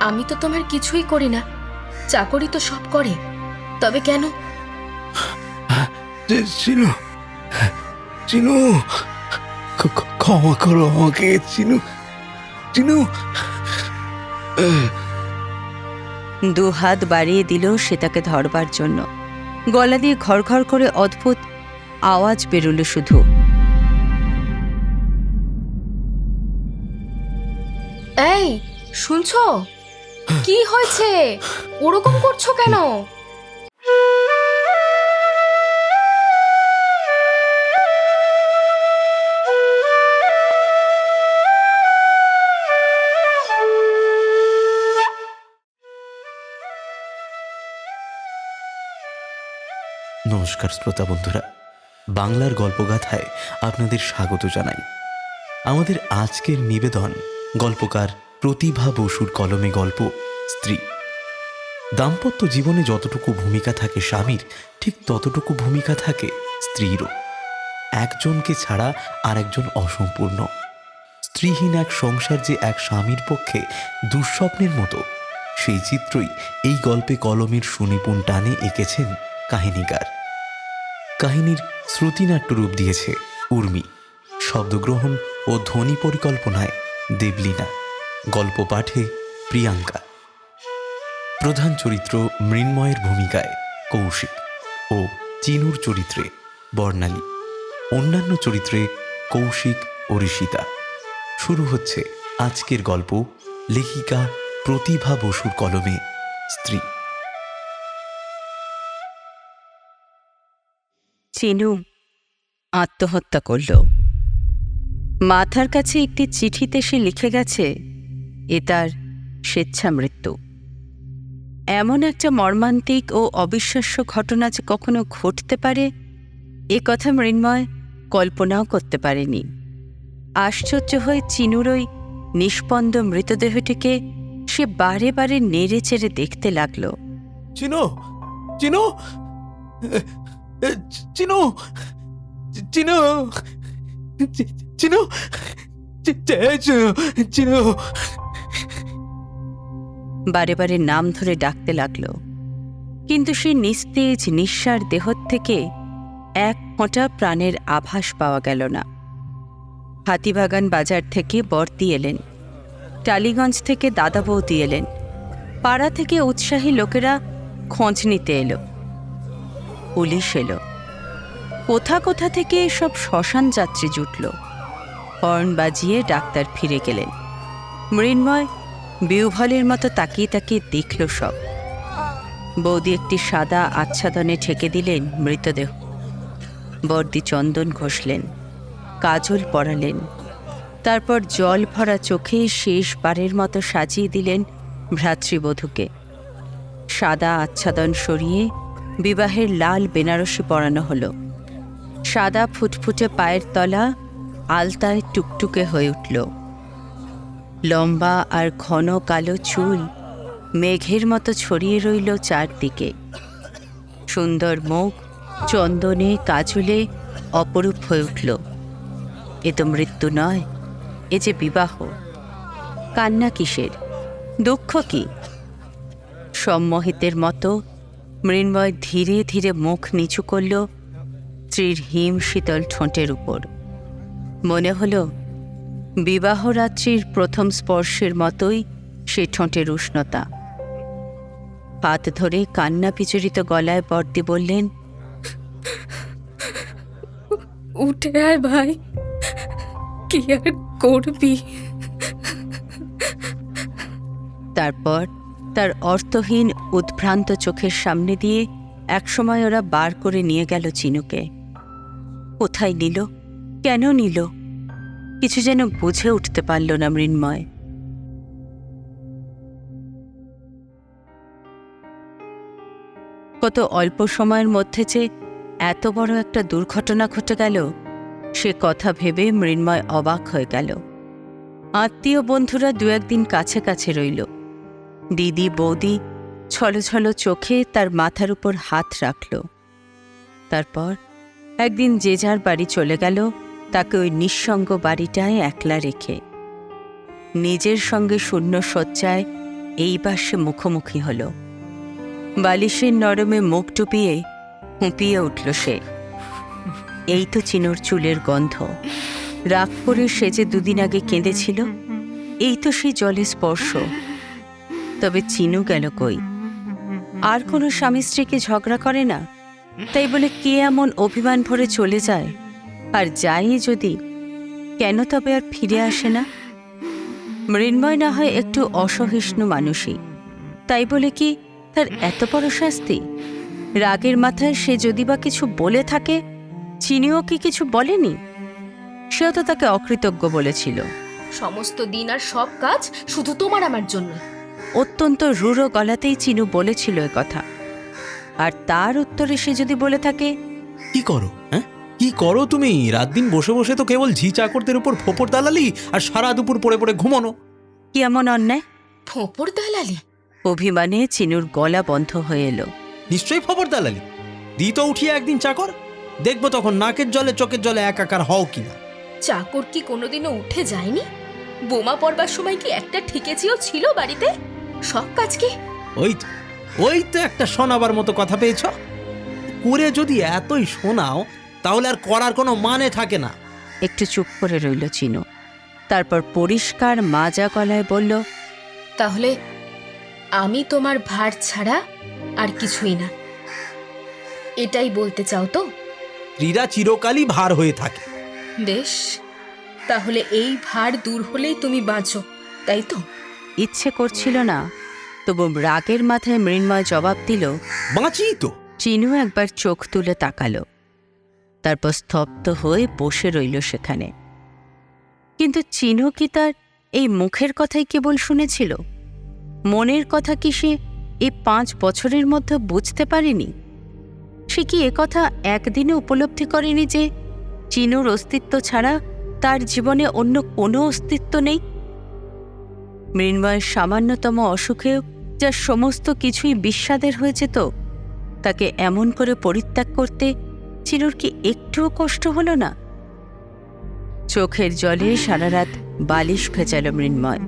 আমি তো তোমার কিছুই করি না। চাকরি তো সব করে। তবে কেন? চিনু চিনু ক- ক- ক্ষমা করো আমাকে চিনু চিনু। দু হাত বাড়িয়ে দিল সে তাকে ধরবার জন্য। গলা দিয়ে ঘর ঘর করে অদ্ভুত আওয়াজ বেরোলো শুধু। এই শুনছো? কি হয়েছে? ওরকম করছ কেন? নমস্কার শ্রোতা বন্ধুরা। বাংলার গল্পগাথায় আপনাদের স্বাগত জানাই। আমাদের আজকের নিবেদন গল্পকার প্রতিভা বসুর কলমে গল্প। স্ত্রী। দাম্পত্য জীবনে যতটুকু ভূমিকা থাকে স্বামীর, ঠিক ততটুকু ভূমিকা থাকে স্ত্রীরও। একজনকে ছাড়া আরেকজন অসম্পূর্ণ। স্ত্রীহীন এক সংসার যে এক স্বামীর পক্ষে দুঃস্বপ্নের মতো, সেই চিত্রই এই গল্পে কলমের সুনিপুণ টানে এঁকেছেন কাহিনীকার। কাহিনীর শ্রুতিনাট্য রূপ দিয়েছে উর্মি। শব্দগ্রহণ ও ধ্বনি পরিকল্পনায় দেবলীনা। গল্প পাঠে প্রিয়াঙ্কা। প্রধান চরিত্র মৃন্ময়ের ভূমিকায় কৌশিক ও চিনুর চরিত্রে বর্ণালী। অন্যান্য চরিত্রে কৌশিক ও ঋষিতা। শুরু হচ্ছে আজকের গল্প লেখিকা প্রতিভা বসুর কলমে স্ত্রী। চিনু, আত্মহত্যা করল। মাথার কাছে একটি চিঠিতে সে লিখে গেছে, এ তার স্বেচ্ছা মৃত্যু এমন একটা মর্মান্তিক ও অবিশ্বাস্য ঘটনা যে কখনো ঘটতে পারে এ কথা মৃন্ময় কল্পনাও করতে পারেনি আশ্চর্য হয়ে চিনুর ওই নিষ্পন্দ মৃতদেহটিকে সে বারে বারে নেড়ে চেড়ে দেখতে লাগল চিনু চিনু চিনু চিনু চিনু চিনু চিনু বারে বারে নাম ধরে ডাকতে লাগল। কিন্তু সে নিস্তেজ, নিঃসার দেহ থেকে এক ফোঁটা প্রাণের আভাস পাওয়া গেল না। হাতিবাগান বাজার থেকে বর্তি এলেন। টালিগঞ্জ থেকে দাদা বৌদি এলেন। পাড়া থেকে উৎসাহী লোকেরা খোঁজ নিতে এলো। পুলিশ এলো। কোথা কোথা থেকে সব শ্মশান যাত্রী জুটল। হর্ন বাজিয়ে ডাক্তার ফিরে গেলেন। মৃন্ময় বিউভলের মতো তাকিয়ে তাকিয়ে দেখল সব। বৌদি একটি সাদা আচ্ছাদনে ঠেকে দিলেন মৃতদেহ। বর্দি চন্দন ঘষলেন, কাজল পরালেন। তারপর জল ভরা চোখে শেষবারের মতো সাজিয়ে দিলেন ভ্রাতৃবধূকে। সাদা আচ্ছাদন সরিয়ে বিবাহের লাল বেনারসি পরানো হলো। সাদা ফুটফুটে পায়ের তলা আলতায় টুকটুকে হয়ে উঠল। লম্বা আর ঘন কালো চুল মেঘের মতো ছড়িয়ে রইল চারদিকে। সুন্দর মুখ, চন্দনে কাজলে অপরূপ হয়ে উঠল। এ তো মৃত্যু নয়, এ যে বিবাহ। কান্না কিসের? দুঃখ কি? সম্মোহিতের মতো মৃন্ময় ধীরে ধীরে মুখ নিচু করল স্ত্রীর হিম শীতল ঠোঁটের উপর। মনে হলো বিবাহ রাত্রির প্রথম স্পর্শের মতোই সে ঠোঁটের উষ্ণতা। হাত ধরে কান্না পিচরিত গলায় বর্দি বললেন উঠে আয় ভাই কি আর করবি? তারপর তার অর্থহীন উদ্ভ্রান্ত চোখের সামনে দিয়ে একসময় ওরা বার করে নিয়ে গেল চিনুকে। কোথায় নিল? কেন নিল? কিছু যেন বুঝে উঠতে পারল না মৃন্ময়। কত অল্প সময়ের মধ্যে যে এত বড় একটা দুর্ঘটনা ঘটে গেল, সে কথা ভেবে মৃন্ময় অবাক হয়ে গেল। আত্মীয় বন্ধুরা দু একদিন কাছে কাছে রইল। দিদি, বৌদি ছলছল চোখে তার মাথার উপর হাত রাখল। তারপর একদিন যে যার বাড়ি চলে গেল তাকে ওই নিঃসঙ্গ বাড়িটায় একলা রেখে। নিজের সঙ্গে শূন্য শয্যায় এইবার সে মুখোমুখি হল। বালিশের নরমে মুখ টুপিয়ে হুঁপিয়ে উঠল সে। এই তো চিনুর চুলের গন্ধ। রাগ করে সে যে দুদিন আগে কেঁদেছিল, এই তো সেই জলে স্পর্শ। তবে চিনু গেল কই? আর কোনো স্বামী স্ত্রীকে ঝগড়া করে না? তাই বলে কে এমন অভিমান ভরে চলে যায়? আর যাই যদি কেন তবে আর ফিরে আসে না? মৃন্ময় না হয় একটু অসহিষ্ণু মানুষই। তাই বলে কি তার এত বড় শাস্তি? রাগের মাথায় সে যদি বা কিছু বলে থাকে চিনিও কি কিছু বলেনি? সেও তো তাকে অকৃতজ্ঞ বলেছিল। সমস্ত দিন আর সব কাজ শুধু তোমার আমার জন্য। অত্যন্ত রূঢ় গলাতেই চিনু বলেছিল এ কথা। আর তার উত্তরে সে যদি বলে থাকে কি করো হ্যাঁ? কি করো তুমি? রাত দিন বসে বসে তো কেবল ঝি চাকরদের উপর ফোপর দালালি আর সারা দুপুর পড়ে পড়ে ঘুমানো। কি এমন অন্যায়? ফোঁপর দালালি? অভিমানে চিনুর গলা বন্ধ হয়ে এলো। নিশ্চয়ই খবর দালালি। দি তো উঠিয়ে একদিন চাকর। দেখব তখন নাকের জলে চোখের জলে একাকার হও কিনা। চাকর কি কোনোদিনও উঠে যায়নি? বোমা পড়বার সময় কি একটা ঠিকেছিও ছিল বাড়িতে? সব কাজ কি? ওই তো ওই তো একটা শোনাবার মতো কথা পেয়েছ। করে যদি এতই শোনাও তাহলে আর করার কোনো মানে থাকে না। একটু চুপ করে রইল চিনু। তারপর পরিষ্কার মাজা গলায় বলল তাহলে আমি তোমার ভার ছাড়া আর কিছুই না। এটাই বলতে চাও তো? রীরা চিরকালই ভার হয়ে থাকে। বেশ তাহলে এই ভার দূর হলেই তুমি বাঁচো তাই তো? ইচ্ছে করছিল না তবু রাগের মাথায় মৃন্ময় জবাব দিল বাঁচি তো। চিনু একবার চোখ তুলে তাকালো। তারপর স্তব্ধ হয়ে বসে রইল সেখানে। কিন্তু চিনু কি তার এই মুখের কথাই কেবল শুনেছিল? মনের কথা কি সে এই পাঁচ বছরের মধ্যে বুঝতে পারেনি? সে কি একথা একদিনে উপলব্ধি করেনি যে চিনুর অস্তিত্ব ছাড়া তার জীবনে অন্য কোনো অস্তিত্ব নেই? মৃন্ময়ের সামান্যতম অসুখেও যার সমস্ত কিছুই বিস্বাদের হয়েছে তো, তাকে এমন করে পরিত্যাগ করতে চিনুর কি একটুও কষ্ট হলো না? চোখের জলে সারা রাত বালিশ ভেজাল মৃন্ময়।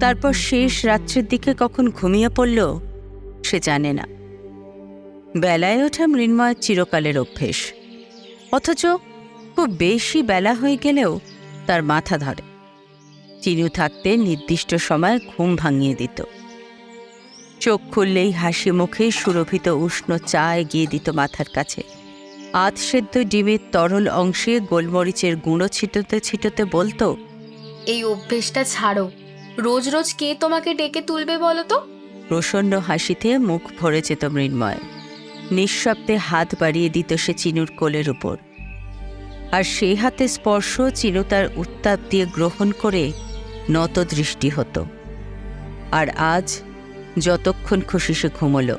তারপর শেষ রাত্রের দিকে কখন ঘুমিয়ে পড়ল, সে জানে না। বেলায় ওঠা মৃন্ময়ের চিরকালের অভ্যেস। অথচ খুব বেশি বেলা হয়ে গেলেও তার মাথা ধরে। চিনু থাকতে নির্দিষ্ট সময় ঘুম ভাঙিয়ে দিত। চোখ খুললেই হাসি মুখে সুরভিত উষ্ণ চা এগিয়ে দিত মাথার কাছে। আধ সেদ্ধ ডিমের তরল অংশে গোলমরিচের গুঁড়ো ছিটোতে ছিটোতে বলতো এই অভ্যেসটা ছাড়ো। রোজ রোজ কে তোমাকে ডেকে তুলবে বলো তো? প্রসন্ন হাসিতে মুখ ভরে যেত মৃন্ময়। নিঃশব্দে হাত বাড়িয়ে দিত সে চিনুর কোলের উপর। আর সেই হাতে স্পর্শ চিনু তার উত্তাপ দিয়ে গ্রহণ করে নত দৃষ্টি হতো। আর আজ যতক্ষণ খুশি সে ঘুমল।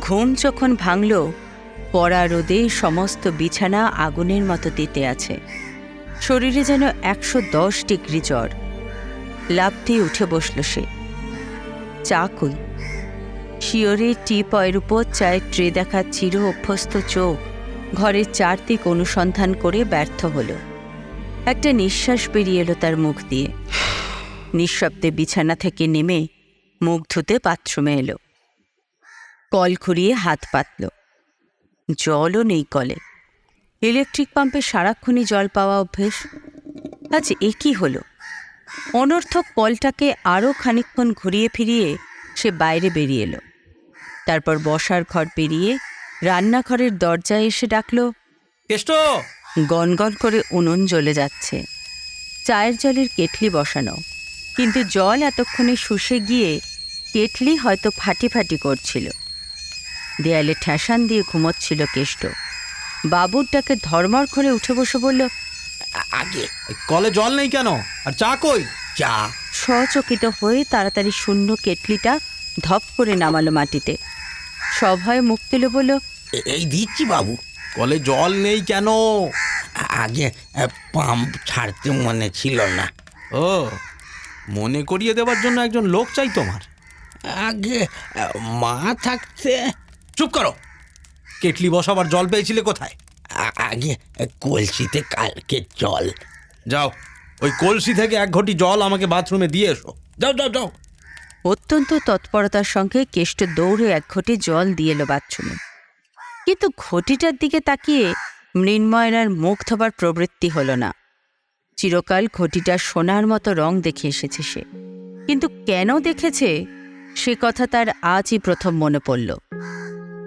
ঘুম যখন ভাঙল পড়া রোদে সমস্ত বিছানা আগুনের মতো দিতে আছে। শরীরে যেন একশো দশ ডিগ্রি জ্বর। লাভ দিয়ে উঠে বসল সে। চা কই শিওরে টি পয়ের উপর চায়ের ট্রে দেখা চির অভ্যস্ত চোখ ঘরের চারদিক অনুসন্ধান করে ব্যর্থ হলো। একটা নিঃশ্বাস বেরিয়ে এলো তার মুখ দিয়ে। নিঃশব্দে বিছানা থেকে নেমে মুখ ধুতে বাথরুমে এলো। কল ঘুরিয়ে হাত পাতল। জলও নেই কলে। ইলেকট্রিক পাম্পে সারাক্ষণই জল পাওয়া অভ্যেস। আজ এ কি হলো? অনর্থক কলটাকে আরও খানিকক্ষণ ঘুরিয়ে ফিরিয়ে সে বাইরে বেরিয়ে এলো। তারপর বসার ঘর পেরিয়ে রান্নাঘরের দরজায় এসে ডাকল কেষ্ট! গনগন করে উনুন জ্বলে যাচ্ছে। চায়ের জলের কেটলি বসানো কিন্তু জল এতক্ষণে শুষে গিয়ে কেটলি হয়তো ফাটি ফাটি করছিল। দেয়ালে ঠেসান দিয়ে ঘুমোচ্ছিল কেষ্ট। বাবুর ডাকে ধর্মর করে উঠে বসে বলল আগে। কলে জল নেই কেন? আর চা কই? চা। সচকিত হয়ে তাড়াতাড়ি শূন্য কেটলিটা ধপ করে নামালো মাটিতে। সভায় মুখ তুলে বলল এই দিচ্ছি বাবু। কলে জল নেই কেন? আগে পাম্প ছাড়তে মনে ছিল না। ও মনে করিয়ে দেওয়ার জন্য একজন লোক চাই তোমার। আগে মা থাকতে চুপ করো। কেটলি বসাবার জল পেয়েছিলে কোথায়? আগে কলসিতে কালকে জল। যাও ওই কলসি থেকে এক ঘটি জল আমাকে বাথরুমে দিয়ে এসো। যাও যাও যাও। অত্যন্ত তৎপরতার সঙ্গে কেষ্ট দৌড়ে এক ঘটি জল দিয়ে এলো বাথরুমে। কিন্তু ঘটিটার দিকে তাকিয়ে মৃন্ময়নার মুখ ধোবার প্রবৃত্তি হল না। চিরকাল ঘটিটা সোনার মতো রং দেখে এসেছে সে। কিন্তু কেন দেখেছে সে কথা তার আজই প্রথম মনে পড়ল।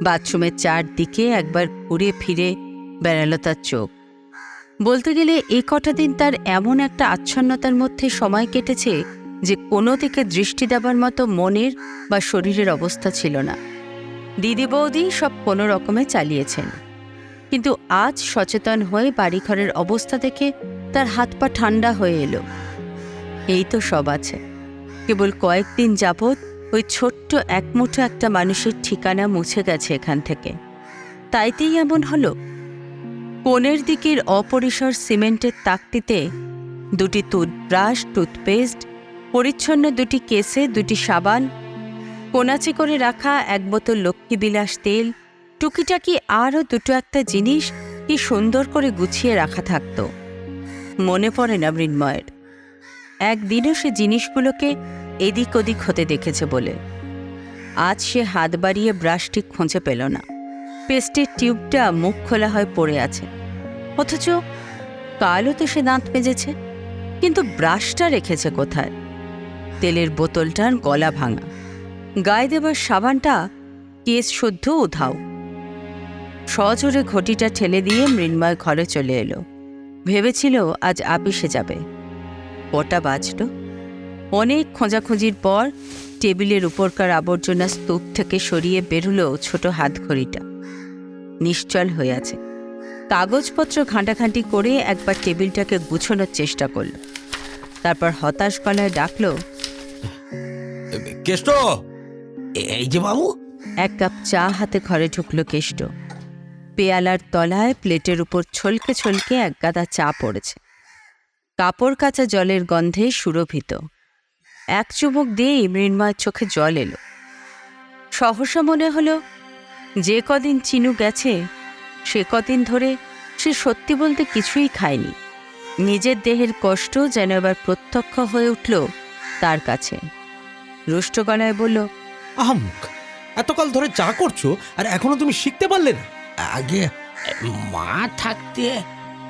বাথরুমের চারদিকে একবার ঘুরে ফিরে বেড়ালো তার চোখ। বলতে গেলে এ কটা দিন তার এমন একটা আচ্ছন্নতার মধ্যে সময় কেটেছে যে কোনো দিকে দৃষ্টি দেবার মতো মনের বা শরীরের অবস্থা ছিল না। দিদি বৌদি সব কোনো রকমে চালিয়েছেন। কিন্তু আজ সচেতন হয়ে বাড়িঘরের অবস্থা দেখে তার হাত পা ঠান্ডা হয়ে এলো। এই তো সব আছে। কেবল কয়েকদিন যাবৎ ওই ছোট্ট একমুঠো একটা মানুষের ঠিকানা মুছে গেছে এখান থেকে। তাইতেই এমন হলো। কোণের দিকের অপরিসর সিমেন্টের তাকটিতে দুটি টুথব্রাশ, টুথপেস্ট, পরিচ্ছন্ন দুটি কেসে, দুটি সাবান, কোনাচি করে রাখা এক বোতল লক্ষ্মীবিলাস তেল, টুকিটাকি আরও দুটো একটা জিনিস কি সুন্দর করে গুছিয়ে রাখা থাকত। মনে পড়ে না মৃন্ময়ের। একদিনও সে জিনিসগুলোকে এদিক ওদিক হতে দেখেছে বলে। আজ সে হাত বাড়িয়ে ব্রাশটি খুঁজে পেল না। পেস্টের টিউবটা মুখ খোলা হয়ে পড়ে আছে। অথচ কালও তো সে দাঁত মেজেছে, কিন্তু ব্রাশটা রেখেছে কোথায়? তেলের বোতলটার গলা ভাঙা। গায়ে দেবার সাবানটা কেস শুদ্ধ উধাও। সজোরে ঘটিটা ঠেলে দিয়ে মৃন্ময় ঘরে চলে এলো। ভেবেছিল আজ আপিসে যাবে। কটা বাজল? অনেক খোঁজাখুঁজির পর টেবিলের উপরকার আবর্জনা স্তূপ থেকে সরিয়ে বেরুলো ছোট হাতঘড়িটা। নিশ্চল হয়ে আছে কাগজপত্র ঘাঁটাঘাঁটি করে একবার টেবিলটাকে গুছোনোর চেষ্টা করল। তারপর হতাশ গলায় ডাকল কেষ্ট! এই যে বাবু! এক কাপ চা হাতে ঘরে ঢুকল কেষ্ট। পেয়ালার তলায় প্লেটের উপর ছলকে ছলকে এক গাদা চা পড়েছে। কাপড় কাচা জলের গন্ধে সুরভিত। এক চুমুক দিয়েই মৃন্ময়ের চোখে জল এলো। সহসা মনে হলো যে কদিন চিনু গেছে সে কদিন ধরে সে সত্যি বলতে কিছুই খায়নি। নিজের দেহের কষ্ট যেন এবার প্রত্যক্ষ হয়ে উঠল তার কাছে। রুষ্ট গলায় বলল আহমুক এতকাল ধরে যা করছ আর এখনও তুমি শিখতে পারলে না। আগে মা থাকতে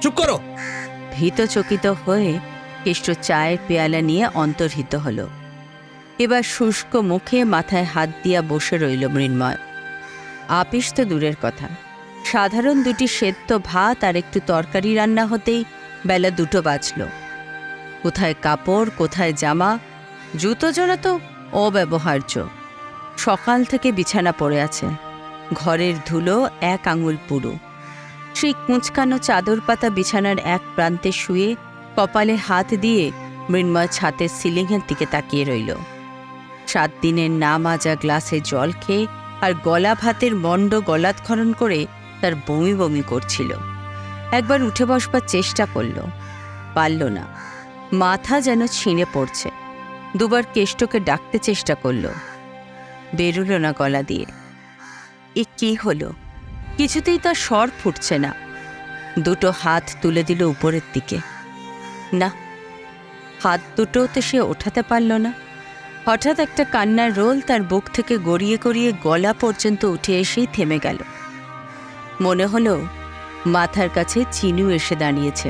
চুপ করো। ভীতচকিত হয়ে কেষ্ট চায়ের পেয়ালা নিয়ে অন্তর্হিত হল। এবার শুষ্ক মুখে মাথায় হাত দিয়া বসে রইল মৃন্ময়। আপিস তো দূরের কথা। সাধারণ দুটি সেদ্ধ ভাত আর একটু তরকারি রান্না হতেই বেলা দুটো বাজল। কোথায় কাপড়, কোথায় জামা, জুতো জোড়া তো অব্যবহার্য। সকাল থেকে বিছানা পড়ে আছে। ঘরের ধুলো এক আঙুল পুরো। সেই কুঁচকানো চাদর পাতা বিছানার এক প্রান্তে শুয়ে কপালে হাত দিয়ে মৃন্ময় ছাতের সিলিংয়ের দিকে তাকিয়ে রইল। সাত দিনের না মাজা গ্লাসে জল খেয়ে আর গলা ভাতের মণ্ড গলাৎখরণ করে তার বমি বমি করছিল। একবার উঠে বসবার চেষ্টা করল। পারল না। মাথা যেন ছিঁড়ে পড়ছে। দুবার কেষ্টকে ডাকতে চেষ্টা করল। বেরুল না গলা দিয়ে। এ কি হলো? কিছুতেই তার স্বর ফুটছে না। দুটো হাত তুলে দিল উপরের দিকে। না। হাত দুটো তো সে ওঠাতে পারল না। হঠাৎ একটা কান্নার রোল তার বুক থেকে গড়িয়ে গড়িয়ে গলা পর্যন্ত উঠে এসেই থেমে গেল। মনে হলো মাথার কাছে চিনু এসে দাঁড়িয়েছে।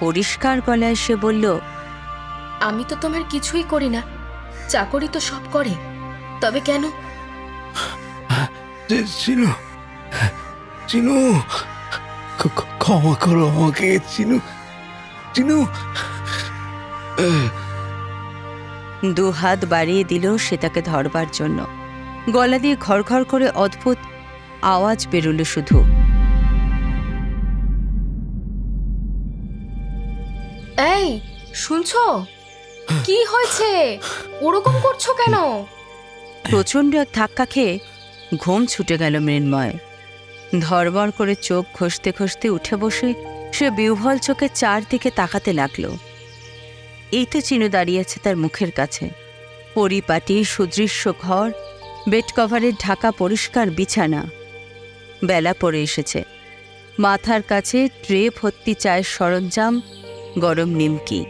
পরিষ্কার গলায় সে বলল আমি তো তোমার কিছুই করি না। চাকরি তো সব করে। তবে কেন? চিনু চিনু ক্ষমা করো আমাকে চিনু। চিনু দু হাত বাড়িয়ে দিল সে তাকে ধরবার জন্য। গলা দিয়ে ঘর ঘর করে অদ্ভুত আওয়াজ বেরুল শুধু। এই শুনছো? কি হয়েছে? ওরকম করছ কেন? প্রচণ্ড এক ধাক্কা খেয়ে ঘুম ছুটে গেল মৃন্ময়। ধরবর করে চোখ ঘষতে ঘষতে উঠে বসে সে বিহ্বল চোখে চারদিকে তাকাতে লাগল। এই তো চিনু দাঁড়িয়েছে তার মুখের কাছে। পরিপাটি, সুদৃশ্য ঘর, বেড কভারের ঢাকা পরিষ্কার বিছানা। বেলা পড়ে এসেছে। মাথার কাছে ট্রে ভর্তি চায়ের সরঞ্জাম, গরম নিমকি।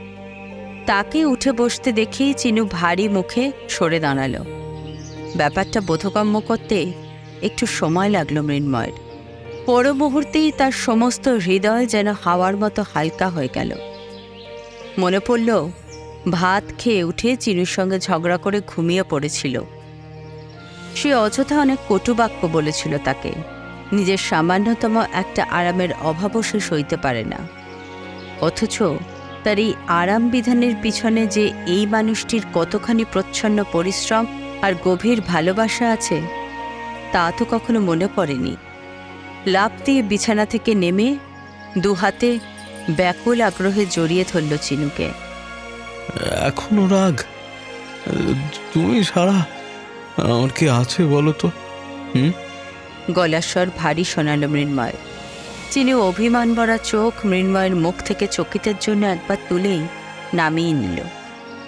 তাকে উঠে বসতে দেখেই চিনু ভারী মুখে সরে দাঁড়াল। ব্যাপারটা বোধগম্য করতে একটু সময় লাগল মৃন্ময়ের। পর মুহূর্তেই তার সমস্ত হৃদয় যেন হাওয়ার মতো হালকা হয়ে গেল। মনে পড়ল, ভাত খেয়ে উঠে চিনুর সঙ্গে ঝগড়া করে ঘুমিয়ে পড়েছিল। সে অযথা অনেক কটুবাক্য বলেছিল তাকে। নিজের সামান্যতম একটা আরামের অভাবও সে সইতে পারে না। অথচ তার এই আরাম বিধানের পিছনে যে এই মানুষটির কতখানি প্রচ্ছন্ন পরিশ্রম আর গভীর ভালোবাসা আছে, তা তো কখনো মনে পড়েনি। লাফ দিয়ে বিছানা থেকে নেমে দু হাতে ব্যাকুল আগ্রহে জড়িয়ে ধরল চিনুকে। এখনও রাগ? তুমি সারা আমার কি আছে বলো তো? গলাস্বর ভারী শোনাল মৃন্ময়। চিনি অভিমান ভরা চোখ মৃন্ময়ের মুখ থেকে চকিতের জন্য একবার তুলেই নামিয়ে নিল।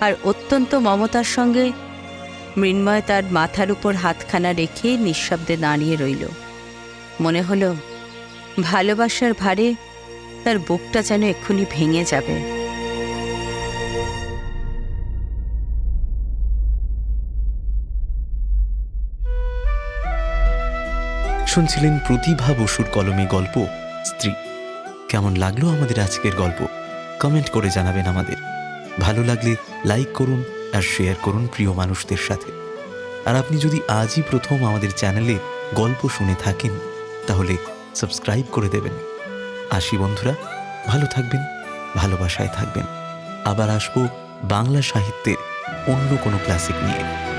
আর অত্যন্ত মমতার সঙ্গে মৃন্ময় তার মাথার উপর হাতখানা রেখে নিঃশব্দে দাঁড়িয়ে রইল। মনে হলো, ভালোবাসার ভারে তার বুকটা যেন এক্ষুনি ভেঙে যাবে। শুনছিলেন প্রতিভা বসুর কলমে গল্প, স্ত্রী। কেমন লাগল আমাদের আজকের গল্প? কমেন্ট করে জানাবেন আমাদের। ভালো লাগলে লাইক করুন আর শেয়ার করুন প্রিয় মানুষদের সাথে। আর আপনি যদি আজই প্রথম আমাদের চ্যানেলে গল্প শুনে থাকেন তাহলে সাবস্ক্রাইব করে দেবেন। আসি বন্ধুরা, ভালো থাকবেন, ভালোবাসায় থাকবেন। আবার আসব বাংলা সাহিত্যের অন্য কোনো ক্লাসিক নিয়ে।